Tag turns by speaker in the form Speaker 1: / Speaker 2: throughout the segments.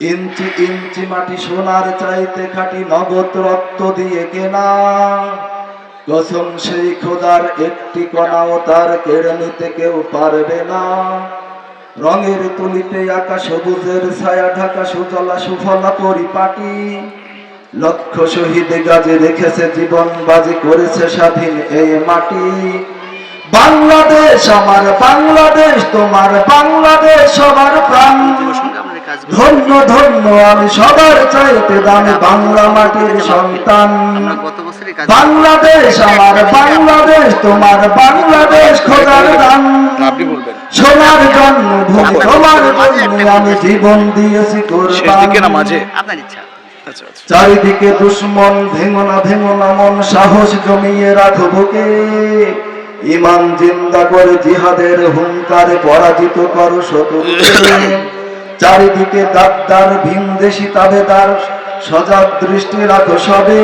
Speaker 1: ইঞ্চি ইঞ্চি মাটি সোনার চাইতে খাটি নগদ রক্ত দিয়ে কেনা। কসম সেই খোদার একটি কণাও তার কেড়ে নিতে কেউ পারবে না। রঙের তুলিতে আঁকা সবুজের ছায়া ঢাকা সুজলা সুফলা পরিপাটি। লক্ষ শহীদ গাজে রেখেছে জীবন বাজি করেছে স্বাধীন এই মাটি। বাংলাদেশ, আমার বাংলাদেশ, তোমার বাংলাদেশ সবার প্রাণ। ধন্য ধন্য আমি সবার চাইতে দামি বাংলা মাটির সন্তান। বাংলাদেশ আমার বাংলাদেশ তোমার বাংলাদেশ খোদার দান। সোনার জন্মভূমি তোমার জন্য আমি জীবন দিয়েছি
Speaker 2: শেষ দিকে না
Speaker 1: কোরবান
Speaker 2: মাঝে।
Speaker 3: আপনার ইচ্ছা।
Speaker 2: আচ্ছা আচ্ছা।
Speaker 1: চারিদিকে দুশ্মন ভেঙো না ভেঙো না মন সাহস জমিয়ে রাখো বুকে। ইমান জিন্দা করে জিহাদের হুঙ্কারে পরাজিত করো শত্রুকে। চারিদিকে গাদ্দার ভিনদেশি তাবেদার, সজাগ দৃষ্টি রাখো সবে।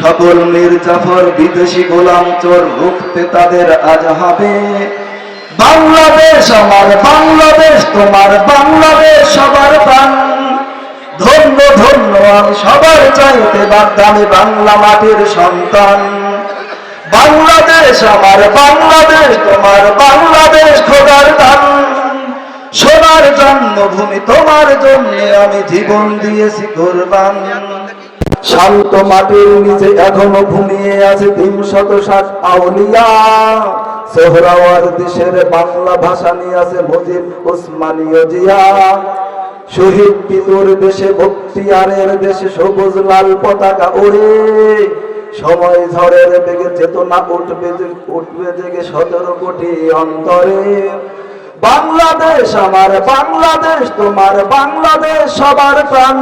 Speaker 1: সকল মির্জাফর বিদেশি গোলাম চোর রুখতে তাদের আজ হবে। বাংলাদেশ আমার, বাংলাদেশ তোমার, বাংলাদেশ সবার প্রাণ। ধন্য ধন্য, সবার চাইতে বাগদামি বাংলা মাটির সন্তান। বাংলাদেশ আমার, বাংলাদেশ তোমার, বাংলাদেশ খোদার দান সোনার জন্মভূমি, তোমার জন্য আমি জীবন দিয়েছি কোরবান। শান্ত মাটির নিচে এখনও ঘুমিয়ে আছে তিন শত ষাট আউলিয়া। সোহরাওয়ার দেশের বাংলা ভাষা নিয়ে আছে মুজিব উসমানীয় জিয়া শহীদ পিতুর দেশে বক্তিয়ারের দেশে সবুজ লাল পতাকা ওড়ে। সময় ঝড়ের বেগে চেতনা উঠবে উঠবে জেগে সতেরো কোটি অন্তরে। বাংলাদেশ আমার, বাংলাদেশ তোমার, বাংলাদেশ সবার প্রাণ।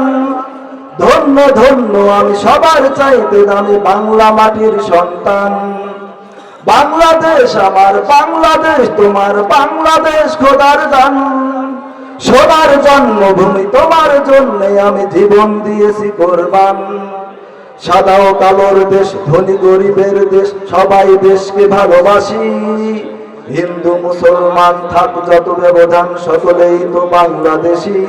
Speaker 1: ধন্য ধন্য, আমি সবার চাইতে দামি বাংলা মাটির সন্তান। বাংলাদেশ আমার, বাংলাদেশ তোমার, বাংলাদেশ খোদার দান। সোনার জন্মভূমি তোমার জন্য আমি জীবন দিয়েছি কোরবান। ও কালোর দেশ, ধনী গরিবের দেশ, সবাই দেশকে ভালোবাসি। হিন্দু মুসলমান থাক যত ব্যবধান সকলেই তো বাংলাদেশি।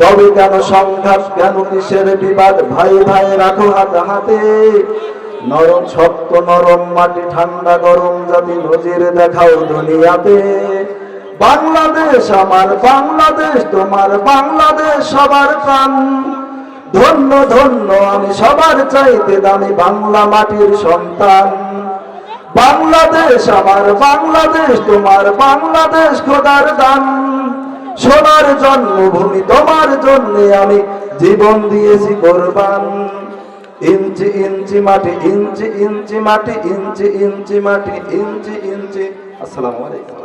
Speaker 1: তবে কেন সংঘাত, কেন কিসের বিবাদ? ভাই ভাই রাখো হাতে হাতে। নরম শক্ত নরম মাটি, ঠান্ডা গরম জাতি নজির দেখাও দুনিয়াতে। বাংলাদেশ আমার, বাংলাদেশ তোমার, বাংলাদেশ সবার প্রাণ। ধন্য ধন্য, আমি সবার চাইতে দামি বাংলা মাটির সন্তান। বাংলাদেশ, আমার বাংলাদেশ, তোমার বাংলাদেশ খোদার দান। সোনার জন্মভূমি তোমার জন্য আমি জীবন দিয়েছি করবান। ইঞ্চি ইঞ্চি মাটি, ইঞ্চি ইঞ্চি মাটি, ইঞ্চি ইঞ্চি মাটি, ইঞ্চি ইঞ্চি। আসসালামু আলাইকুম।